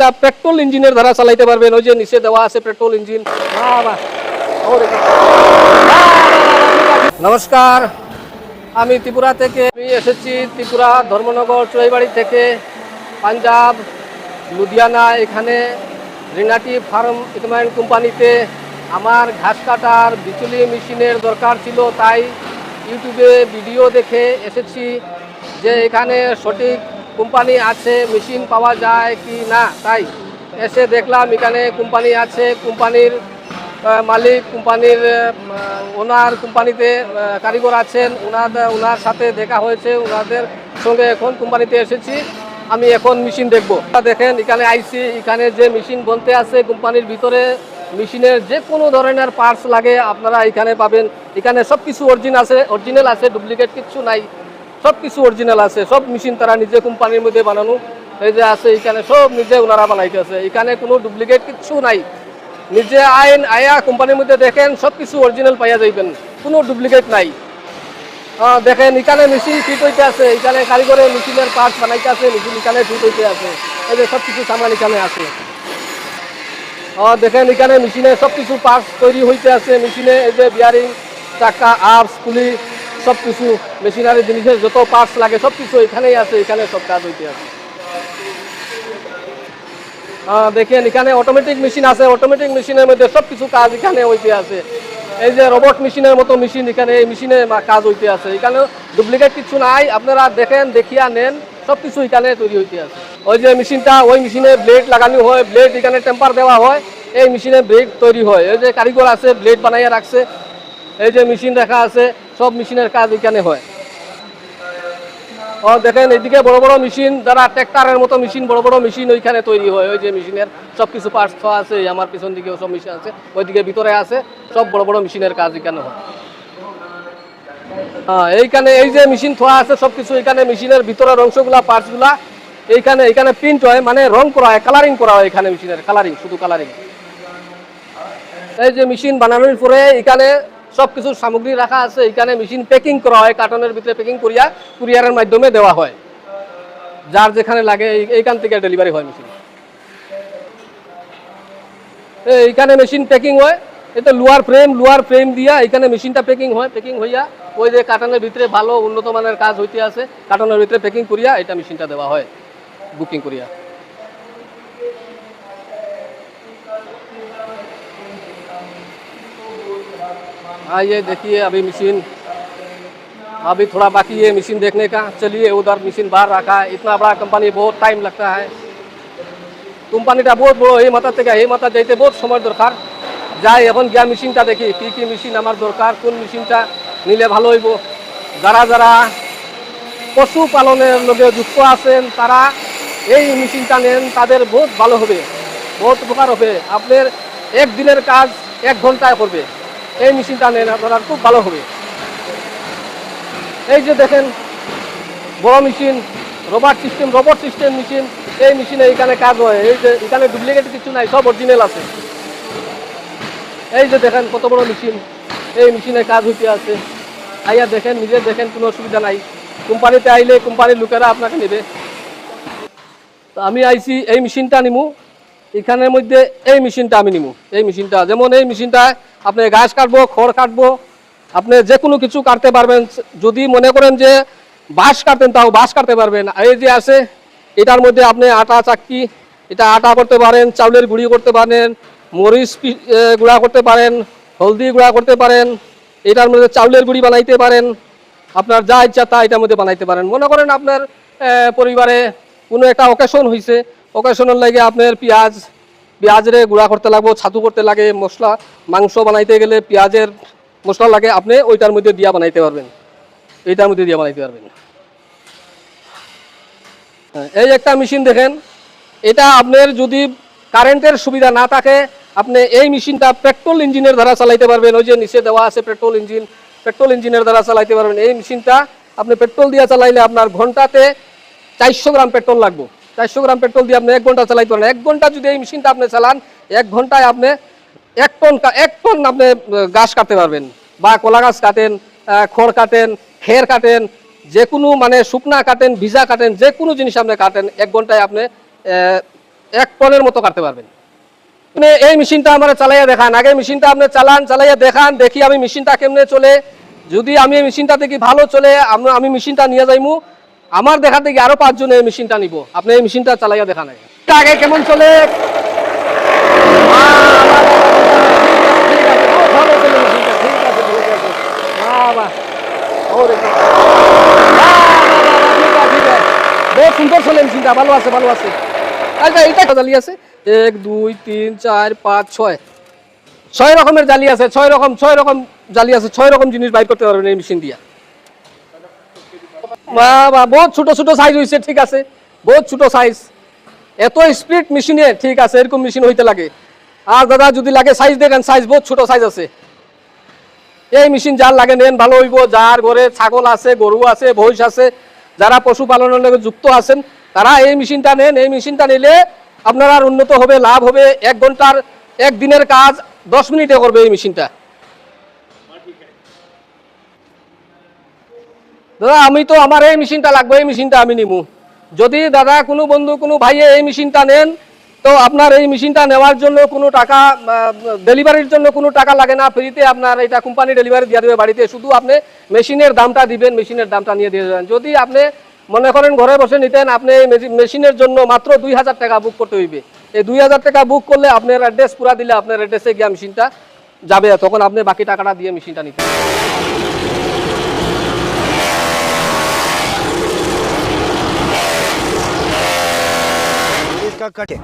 মেশিনটা পেট্রোল ইঞ্জিনের দ্বারা চালাইতে পারবেন। ওই যে নিচে দেওয়া আছে পেট্রোল ইঞ্জিন। নমস্কার। আমি ত্রিপুরা থেকে আমি এসেছি ত্রিপুরা ধর্মনগর চুয়াইবাড়ি থেকে। পাঞ্জাব লুধিয়ানা এখানে রিনাটি ফার্ম ইকুইপমেন্ট কোম্পানিতে আমার ঘাস কাটার বিচুলি মেশিনের দরকার ছিল তাই ইউটিউবে ভিডিও দেখে এসেছি যে এখানে সঠিক কোম্পানি আছে মেশিন পাওয়া যায় কি না, তাই এসে দেখলাম এখানে কোম্পানি আছে, কোম্পানির মালিক, কোম্পানির ওনার কোম্পানিতে কারিগর আছেন ওনাদের ওনার সাথে দেখা হয়েছে ওনাদের সঙ্গে এখন কোম্পানিতে এসেছি, আমি এখন মেশিন দেখব। দেখেন, এখানে আইসি, এখানে যে মেশিন বলতে আছে কোম্পানির ভিতরে মেশিনের যে কোনো ধরনের পার্টস লাগে, আপনারা এখানে পাবেন। এখানে সব কিছু অরিজিনাল আছে অরিজিনাল আছে ডুপ্লিকেট কিচ্ছু নাই। সব কিছু অরিজিনাল আছে, সব মেশিন তারা নিজে কোম্পানির মধ্যে বানানো। এই যে আছে এখানে সব নিজে ওনারা বানাইতেছে এখানে কোনো ডুপ্লিকেট কিছু নাই। নিজে আইন, আয়া কোম্পানির মধ্যে দেখেন, সব কিছু অরিজিনাল পাইয়া যাইবেন। কোনো ডুপ্লিকেট নাই। দেখেন এখানে মেশিন ফিট হইতে আছে। এখানে কারিগরের মেশিনের পার্টস বানাইতে আছে মেশিন এখানে ফিট হইতে আছে। এই যে সব কিছু সামান এখানে আছে। দেখেন এখানে মেশিনে সব কিছু পার্টস তৈরি হইতে আছে। মেশিনে এই যে বিয়ারিং চাকা আর্স পুলি সব কিছু মেশিনারি জিনিসের যত পার্টস লাগে সব কিছু এখানেই আছে, এখানে সব কাজ হইতে আছে। দেখেন, এখানে অটোমেটিক মেশিন আছে অটোমেটিক মেশিনের মধ্যে সব কিছু কাজ এখানে হইতে আছে। এই যে রোবট মেশিনের মতো মেশিন এখানে, এই মেশিনে কাজ হইতে আছে। এখানে ডুপ্লিকেট কিছু নাই, আপনারা দেখেন, দেখিয়া নেন সব কিছু এখানে তৈরি হইতে আছে। ওই যে মেশিনটা ওই মেশিনে ব্লেড লাগানো হয় ব্লেড এখানে টেম্পার দেওয়া হয়, এই মেশিনে ব্লেড তৈরি হয়। এই যে কারিগর আছে ব্লেড বানাইয়া রাখছে এই যে মেশিন রাখা আছে, সব মেশিনের কাজ এখানে হয়। ও দেখেন এদিকে বড় বড় মেশিন, যারা ট্র্যাক্টরের মতো মেশিন, বড় বড় মেশিন ওইখানে তৈরি হয়। ওই যে মেশিনের সব কিছু পার্টস আছে আমার পিছন দিকেও সব মেশিন আছে, ওইদিকে ভিতরে আছে, সব বড় বড় মেশিনের কাজ এখানে হয়। হ্যাঁ এইখানে এই যে মেশিন থোয়া আছে, সব কিছু এখানে মেশিনের ভিতরের অংশগুলা পার্টসগুলা এইখানে এখানে প্রিন্ট হয় মানে রং করা হয় কালারিং করা হয় এখানে মেশিনের কালারিং শুধু কালারিং এই যে মেশিন বানানোর পরে এখানে সব কিছু সামগ্রী রাখা আছে এখানে মেশিন প্যাকিং করা হয় কার্টনের ভিতরে প্যাকিং করিয়া কুরিয়ারের মাধ্যমে দেওয়া হয়। যার যেখানে লাগে এইখান থেকে ডেলিভারি হয় মেশিন এইখানে মেশিন প্যাকিং হয়, এটা লোয়ার ফ্রেম লোয়ার ফ্রেম দিয়া এখানে মেশিনটা প্যাকিং হয় প্যাকিং হইয়া ওই যে কার্টনের ভিতরে ভালো উন্নত মানের কাজ হইতে আছে কার্টনের ভিতরে প্যাকিং করিয়া এটা মেশিনটা দেওয়া হয় বুকিং করিয়া। आइए देखिए अभी मशीन अभी थोड़ा बाकी है मशीन देखने का चलिए उधर मशीन बाहर रखा है इतना बड़ा कंपनी बहुत टाइम लगता है কোম্পানিটা বহুত বড় এই মাথা থেকে এই মাথা যাইতে বহুত সময় দরকার যাই এখন গিয়া মেশিনটা দেখি কি কি মেশিন আমার দরকার কোন মেশিনটা নিলে ভালো হইব যারা যারা পশুপালনের লোকে যুক্ত আছেন তারা এই মেশিনটা নেন তাদের বহুত ভালো হবে বহুত উপকার হবে আপনার এক দিনের কাজ এক ঘন্টায় করবে এই মেশিনটা নেন, আপনারা খুব ভালো হবে। এই যে দেখেন, বড় machine robot system robot system machine, এই মেশিনে এখানে কাজ হয়। এই যে এখানে ডুপ্লিকেট কিছু নাই, সব অরিজিনাল আছে। এই যে দেখেন, কত বড় মেশিন। এই মেশিনে কাজ হইতে আছে। আইয়া দেখেন, নিজে দেখেন, কোনো অসুবিধা নাই। কোম্পানিতে আইলে কোম্পানির লোকেরা আপনাকে নেবে। তো আমি আইছি, এই মেশিনটা নিমু। এখানের মধ্যে এই মেশিনটা আমি নিমু এই মেশিনটা, যেমন এই মেশিনটা আপনি ঘাস কাটবো, খড় কাটবো, আপনি যে কোনো কিছু কাটতে পারবেন। যদি মনে করেন যে বাঁশ কাটতেন, তাও বাঁশ কাটতে পারবেন। এই যে আছে, এটার মধ্যে আপনি আটা চাক্কি এটা আটা করতে পারেন, চাউলের গুঁড়ি করতে পারেন, মরিচ গুঁড়া করতে পারেন, হলদি গুঁড়া করতে পারেন, এটার মধ্যে চাউলের গুঁড়ি বানাইতে পারেন, আপনার যা ইচ্ছা তা এটার মধ্যে বানাইতে পারেন। মনে করেন আপনার পরিবারে কোনো একটা অকেশন হয়েছে অকেশনের লাগে আপনার পেঁয়াজ পেঁয়াজরে গুঁড়া করতে লাগবো ছাতু করতে লাগে মশলা মাংস বানাইতে গেলে পেঁয়াজের মশলা লাগে আপনি ওইটার মধ্যে দিয়া বানাইতে পারবেন। এইটার মধ্যে দিয়া বানাইতে পারবেন। হ্যাঁ, এই একটা মেশিন দেখেন। এটা আপনার যদি কারেন্টের সুবিধা না থাকে আপনি এই মেশিনটা পেট্রোল ইঞ্জিনের দ্বারা চালাইতে পারবেন। ওই যে নিচে দেওয়া আছে পেট্রোল ইঞ্জিন পেট্রোল ইঞ্জিনের দ্বারা চালাইতে পারবেন। এই মেশিনটা আপনি পেট্রোল দিয়ে চালাইলে আপনার ঘন্টাতে চারশো গ্রাম পেট্রোল লাগবে। চারশো গ্রাম পেট্রোল দিয়ে আপনি এক ঘণ্টা চালাইতে পারেন। এক ঘণ্টা যদি এই মেশিনটা আপনি চালান, এক ঘন্টায় আপনি এক টন এক টন আপনি গাছ কাটতে পারবেন বা কলা গাছ কাটেন খড় কাটেন, খের কাটেন যে কোনো মানে শুকনা কাটেন, ভিজা কাটেন যে কোনো জিনিস আপনি কাটেন, এক ঘন্টায় আপনি এক টনের মতো কাটতে পারবেন। মানে এই মেশিনটা আমার চালাইয়া দেখান। আগে মেশিনটা আপনি চালান, চালাইয়া দেখান, দেখি আমি মেশিনটা কেমনে চলে। যদি আমি মেশিনটা দেখি ভালো চলে আমি মেশিনটা নিয়ে যাইমু। আমার দেখা দেখি আরও পাঁচজন এই মেশিনটা নিব। আপনি এই মেশিনটা চালাইয়া আগে এটা আগে কেমন চলে? চলে দেখো বহুত সুন্দর মেশিনটা ভালো আছে ভালো আছে। আচ্ছা এইটা জালি আছে। এক দুই তিন চার পাঁচ ছয়। ছয় রকমের জালি আছে ছয় রকম ছয় রকম জালি আছে ছয় রকম জিনিস বাইর করতে পারবেন এই মেশিন দিয়া। বাহ, বাহ, বহুত ছোট ছোট সাইজ হয়েছে ঠিক আছে। বহুত ছোট সাইজ এত স্পিড মেশিনে ঠিক আছে এরকম মেশিন হইতে লাগে। আর দাদা যদি লাগে সাইজ দেখেন সাইজ বহুত ছোট সাইজ আছে। এই মেশিন যার লাগে নেন ভালো হইব। যার ঘরে ছাগল আছে গরু আছে ভৈঁস আছে যারা পশুপালনের লগে যুক্ত আছেন তারা এই মেশিনটা নেন। এই মেশিনটা নিলে আপনার উন্নত হবে লাভ হবে। এক ঘণ্টার এক দিনের কাজ দশ মিনিটে করবে এই মেশিনটা দাদা, আমি তো আমার এই মেশিনটা লাগবে, এই মেশিনটা আমি নিবো। যদি দাদা, কোনো বন্ধু, কোনো ভাইয়ে এই মেশিনটা নেন, তো আপনার এই মেশিনটা নেওয়ার জন্য কোনো টাকা ডেলিভারির জন্য কোনো টাকা লাগে না। ফ্রিতে আপনার এটা কোম্পানি ডেলিভারি দিয়ে দেবে বাড়িতে। শুধু আপনি মেশিনের দামটা দিবেন, মেশিনের দামটা নিয়ে দিয়ে দেবেন। যদি আপনি মনে করেন ঘরে বসে নিতেন, আপনি এই মেশিনের জন্য মাত্র দুই হাজার টাকা বুক করতে হইবে। এই দুই হাজার টাকা বুক করলে আপনার অ্যাড্রেস পুরা দিলে আপনার অ্যাড্রেসে গিয়ে মেশিনটা যাবে, তখন আপনি বাকি টাকাটা দিয়ে মেশিনটা নিতে কাটে।